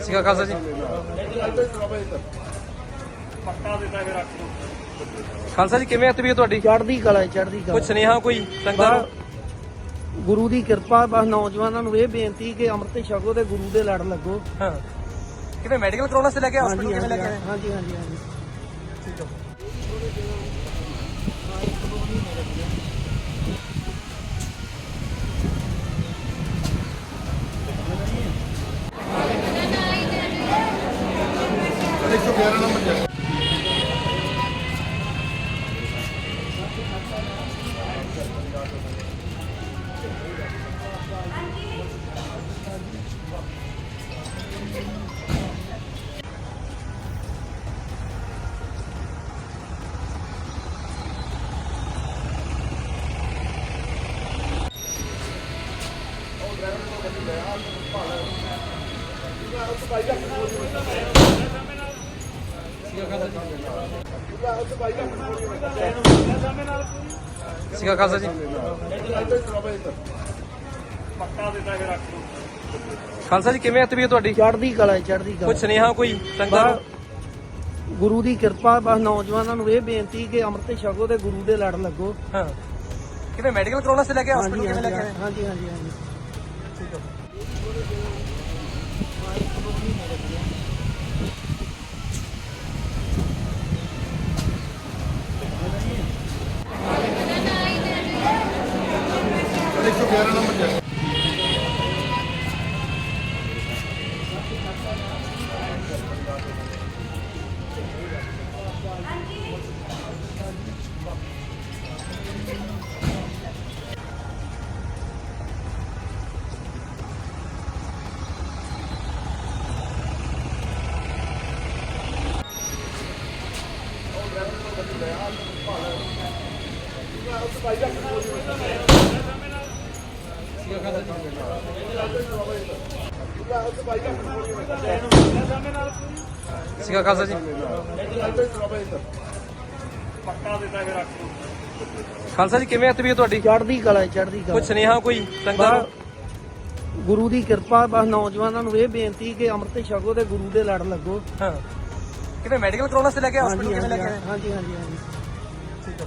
ਸਿਕਾ ਖਾਲਸਾ ਜੀ। ਖਾਲਸਾ ਜੀ ਕਿਵੇਂ ਆ ਤਬੀਅਤ ਤੁਹਾਡੀ? ਚੜ੍ਹਦੀ ਕਲਾ ਹੈ, ਚੜ੍ਹਦੀ ਕੋਈ ਕਲਾ ਸੁਨੇਹਾ ਕੋਈ ਸੰਗਤਾਂ? ਨੂੰ ਗੁਰੂ ਦੀ ਕਿਰਪਾ ਬਸ ਨੌਜਵਾਨਾਂ ਨੂੰ ਇਹ ਬੇਨਤੀ ਕਿ ਅੰਮ੍ਰਿਤ ਛਕੋ ਤੇ ਗੁਰੂ ਦੇ ਲੜ ਲੱਗੋ। ਹਾਂ। ਕਿਵੇਂ ਮੈਡੀਕਲ ਕਰਾਉਣਾ ਸੀ ਲੈ ਕੇ ਹਸਪੀਟਲ ਕਿਵੇਂ ਲੈ ਕੇ ਹਾਂਜੀ ਹਾਂਜੀ ਹਾਂਜੀ। ਠੀਕ ਹੈ। ਮੇਰਾ ਨੰਬਰ ਜੱਟ ਭਾਲਾ ਭਾਲਾ ਉਹ ਤਾਂ ਬਾਈ ਦਾ ਕੋਈ ਨਹੀਂ ਸਿਕਾ ਖਾਲਸਾ ਜੀ। ਖਾਲਸਾ ਜੀ ਕਿਵੇਂ ਆ ਤਬੀਅਤ ਤੁਹਾਡੀ? ਚੜ੍ਹਦੀ ਕਲਾ ਚੜ੍ਹਦੀ ਕੋਈ ਕਲਾ ਸੁਨੇਹਾ ਕੋਈ ਬਸ ਗੁਰੂ ਦੀ ਕਿਰਪਾ ਬਸ ਨੌਜਵਾਨਾਂ ਨੂੰ ਇਹ ਬੇਨਤੀ ਕਿ ਅੰਮ੍ਰਿਤ ਛਕੋ ਤੇ ਗੁਰੂ ਦੇ ਲੜ ਲੱਗੋ। ਹਾਂ। ਕਿਵੇਂ ਮੈਡੀਕਲ ਕਰਾਉਣਾ ਸੀ ਲੈ ਕੇ ਹਸਪੀਟਲ ਕਿਵੇਂ ਲੈ ਕੇ ਆਏ? ਹਾਂਜੀ ਹਾਂਜੀ ਹਾਂਜੀ। ਠੀਕ ਹੈ അടിച്ചു കയറണം പറ്റും Vai, vai, vai, vai, vai. ਸਿਕਾ Khalsa ਜੀ। ਖਾਲਸਾ ਜੀ ਕਿਵੇਂ ਆ ਤਬੀਅਤ ਤੁਹਾਡੀ? ਚੜ੍ਹਦੀ ਕਲਾ ਹੈ, ਚੜ੍ਹਦੀ ਕੋਈ ਕਲਾ ਸੁਨੇਹਾ ਕੋਈ ਸੰਗਤਾਂ ਨੂੰ ਬਸ ਗੁਰੂ ਦੀ ਕਿਰਪਾ ਬਸ ਨੌਜਵਾਨਾਂ ਨੂੰ ਇਹ ਬੇਨਤੀ ਕਿ ਅੰਮ੍ਰਿਤ ਛਕੋ ਤੇ ਗੁਰੂ ਦੇ ਲੜ ਲੱਗੋ। ਹਾਂ। ਕਿਵੇਂ ਮੈਡੀਕਲ ਕਰਾਉਣਾ ਸੀ ਲੈ ਕੇ ਹਸਪੀਟਲ ਕਿਵੇਂ ਲੈ ਕੇ ਆਏ? ਹਾਂਜੀ ਹਾਂਜੀ ਹਾਂਜੀ। ਠੀਕ ਹੈ।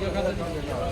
要看他长腿照